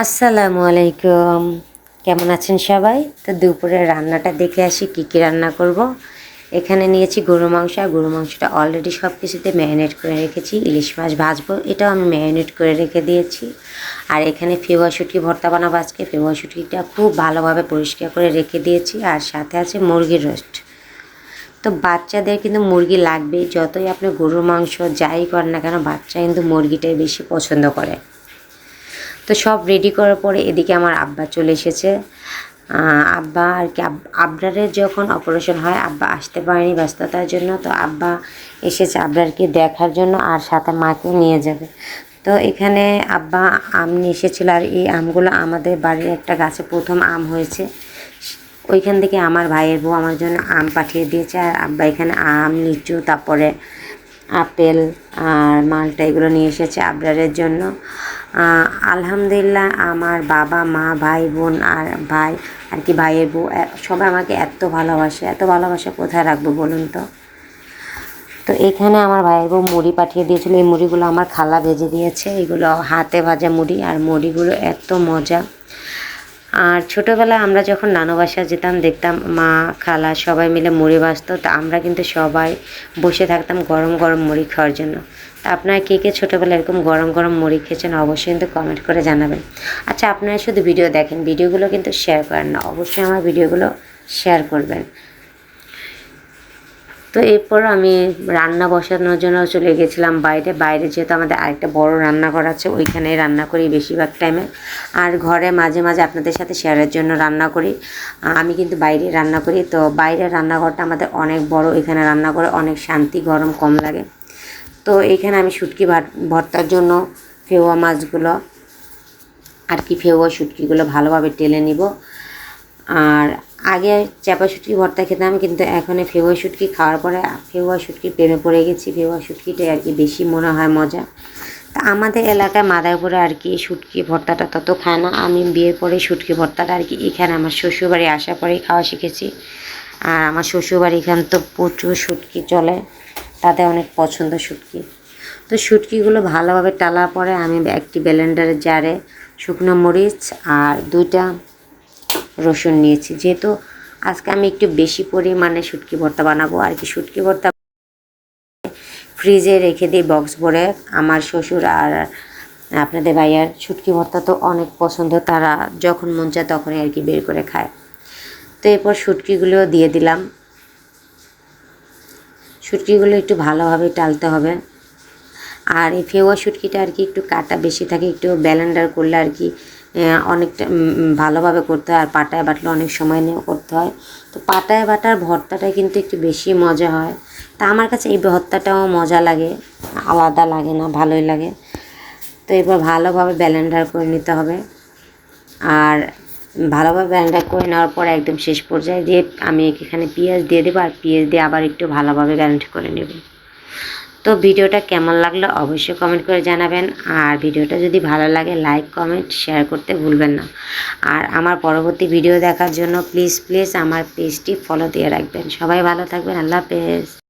আসসালামু আলাইকুম। কেমন আছেন সবাই? তো দুপুরে রান্নাটা দেখে আসি, কী কী রান্না করব। এখানে নিয়েছি গরু মাংস, আর গরু মাংসটা অলরেডি সব কিছুতে ম্যারিনেট করে রেখেছি। ইলিশ মাছ ভাজবো, এটাও আমি ম্যারিনেট করে রেখে দিয়েছি। আর এখানে ফেওয়া শুটকি ভর্তা বানাবো আজকে। ফেওয়া শুটকিটা খুব ভালোভাবে পরিষ্কার করে রেখে দিয়েছি, আর সাথে আছে মুরগির রোস্ট। তো বাচ্চাদের কিন্তু মুরগি লাগবে যতই আপনি গরুর মাংস যাই করেন না কেন, বাচ্চা কিন্তু মুরগিটাই বেশি পছন্দ করে। তো সব রেডি করার পরে এদিকে আমার আব্বা চলে এসেছে। আব্বা আর কি, আব- আবরারের যখন অপারেশন হয়, আব্বা আসতে পারেনি ব্যস্ততার জন্য। তো আব্বা এসেছে আবরারকে দেখার জন্য আর সাথে মাকে নিয়ে যাবে। তো এখানে আব্বা আম নিয়ে এসেছিল আর এই আমগুলো আমাদের বাড়ির একটা গাছে প্রথম আম হয়েছে। ওইখান থেকে আমার ভাইয়ের বউ আমার জন্য আম পাঠিয়ে দিয়েছে আর আব্বা এখানে আম, লিচু, তারপরে আপেল আর মালটা এগুলো নিয়ে এসেছে আবরারের জন্য। আলহামদুলিল্লাহ আমার বাবা, মা, ভাই, বোন আর ভাই আর কি ভাইয়ের বউ সবাই আমাকে এত ভালোবাসে। এত ভালোবাসা কোথায় রাখব বলুন তো? তো এখানে আমার ভাইয়ের বউ মুড়ি পাঠিয়ে দিয়েছিলো। এই মুড়িগুলো আমার খালা ভেজে দিয়েছে। এগুলো হাতে ভাজা মুড়ি। আর মুড়িগুলো এত মজা। আর ছোটোবেলায় আমরা যখন নানু বাসা যেতাম, দেখতাম মা, খালা সবাই মিলে মুড়ি ভাজতো। তা আমরা কিন্তু সবাই বসে থাকতাম গরম গরম মুড়ি খাওয়ার জন্য। তা আপনারা কে কে ছোটোবেলা এরকম গরম গরম মুড়ি খেয়েছেন অবশ্যই কিন্তু কমেন্ট করে জানাবেন। আচ্ছা আপনারা শুধু ভিডিও দেখেন ভিডিওগুলো কিন্তু শেয়ার করেন না, অবশ্যই আমার ভিডিওগুলো শেয়ার করবেন। তো এরপর আমি রান্না বসানোর জন্য চলে গেছিলাম বাইরে। বাইরে যেহেতু আমাদের আরেকটা বড় রান্নাঘর আছে, ওইখানে রান্না করি বেশিরভাগ টাইমে আর ঘরে মাঝে মাঝে আপনাদের সাথে শেয়ারের জন্য রান্না করি। আমি কিন্তু বাইরে রান্না করি। তো বাইরের রান্নাঘরটা আমাদের অনেক বড়, এখানে রান্না করে অনেক শান্তি, গরম, কম লাগে। তো এখানে আমি ভাত, ভর্তার জন্য ফেওয়া মাছগুলো আর কি ফেওয়া শুটকিগুলো ভালোভাবে টেলে নিব। আর আগে চাপা শুটকি ভর্তা খেতাম, কিন্তু এখন ফেওয়া শুটকি খাওয়ার পরে ফেওয়া শুটকি প্রেমে পড়ে গেছি। ফেওয়া শুটকিটাই আর কি বেশি মনে হয় মজা। তা আমাদের এলাকায় মাদারপুরে আর কি শুটকি ভর্তাটা তত খায় না। আমি বিয়ের পরে শুটকি ভর্তাটা আর কি এখানে আমার শ্বশুরবাড়ি আসার পরেই খাওয়া শিখেছি। আর আমার শ্বশুরবাড়ি এখানে তো প্রচুর শুটকি চলে, তাদের অনেক পছন্দ শুটকি। তো শুটকিগুলো ভালোভাবে টালার পরে আমি একটি ব্লেন্ডারের জারে শুকনো মরিচ আর দুইটা রসুন নিয়েছি। যেহেতু আজকে আমি একটু বেশি পরিমাণে শুটকি ভর্তা বানাবো। আর কি শুটকি ভর্তা ফ্রিজে রেখে দিই বক্স ভরে। আমার শ্বশুর আর আপনাদের ভাইয়ার শুটকি ভর্তা তো অনেক পছন্দ। তারা যখন মন চায় তখনই আর কি বের করে খায়। তো এরপর শুটকিগুলোও দিয়ে দিলাম। শুটকিগুলো একটু ভালোভাবে টালতে হবে। আর এই ফেওয়া শুটকিটা আর কি একটু কাটা বেশি থাকে, একটু ব্যালেন্ডার করলে আর কি অনেকটা ভালোভাবে করতে হয়। আর পাটায় বাটলে অনেক সময় নিয়ে করতে হয়। তো পাটায় বাটার ভর্তাটা কিন্তু একটু বেশি মজা হয়। তা আমার কাছে এই ভর্তাটাও মজা লাগে। আলাদা লাগে না, ভালোই লাগে। তো এবার ভালোভাবে ব্যালেন্ডার করে নিতে হবে। আর ভালোভাবে ব্যালেন্ডার করে নেওয়ার পর একদম শেষ পর্যায়ে দিয়ে আমি এখানে পেঁয়াজ দিয়ে দেবো, আর পেঁয়াজ দিয়ে আবার একটু ভালোভাবে ব্যালেন্ড করে নেব। তো ভিডিওটা কেমন লাগল অবশ্যই কমেন্ট করে জানাবেন। আর ভিডিওটা যদি ভালো লাগে লাইক কমেন্ট শেয়ার করতে ভুলবেন না। আর আমার পরবর্তী ভিডিও দেখার জন্য প্লিজ প্লিজ আমার পেজটি ফলো দিয়ে রাখবেন। সবাই ভালো থাকবেন। আল্লাহ হাফেজ।